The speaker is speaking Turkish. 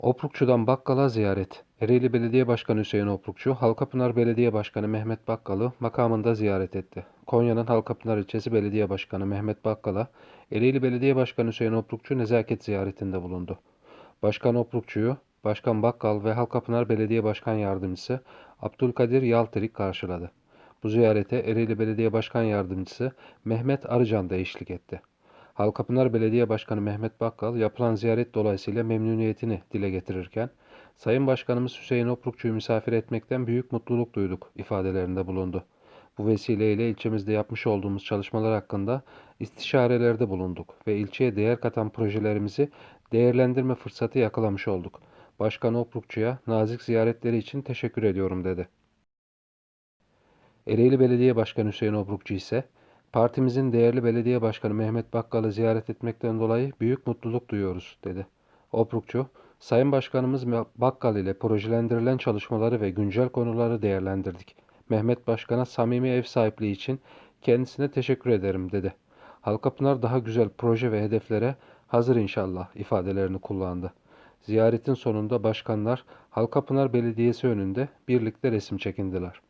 Oprukçu'dan bakkala ziyaret. Ereğli Belediye Başkanı Hüseyin Oprukçu, Halkapınar Belediye Başkanı Mehmet Bakkal'ı makamında ziyaret etti. Konya'nın Halkapınar ilçesi Belediye Başkanı Mehmet Bakkal'a Ereğli Belediye Başkanı Hüseyin Oprukçu nezaket ziyaretinde bulundu. Başkan Oprukçu'yu Başkan Bakkal ve Halkapınar Belediye Başkan Yardımcısı Abdülkadir Yaltırık karşıladı. Bu ziyarete Ereğli Belediye Başkan Yardımcısı Mehmet Arıcan da eşlik etti. Halkapınar Belediye Başkanı Mehmet Bakkal yapılan ziyaret dolayısıyla memnuniyetini dile getirirken, Sayın Başkanımız Hüseyin Oprukçu'yu misafir etmekten büyük mutluluk duyduk ifadelerinde bulundu. Bu vesileyle ilçemizde yapmış olduğumuz çalışmalar hakkında istişarelerde bulunduk ve ilçeye değer katan projelerimizi değerlendirme fırsatı yakalamış olduk. Başkan Oprukçu'ya nazik ziyaretleri için teşekkür ediyorum dedi. Ereğli Belediye Başkanı Hüseyin Obrukçu ise partimizin değerli belediye başkanı Mehmet Bakkal'ı ziyaret etmekten dolayı büyük mutluluk duyuyoruz dedi. Obrukçu, Sayın Başkanımız Bakkal ile projelendirilen çalışmaları ve güncel konuları değerlendirdik. Mehmet Başkan'a samimi ev sahipliği için kendisine teşekkür ederim dedi. Halkapınar daha güzel proje ve hedeflere hazır inşallah ifadelerini kullandı. Ziyaretin sonunda başkanlar Halkapınar Belediyesi önünde birlikte resim çekindiler.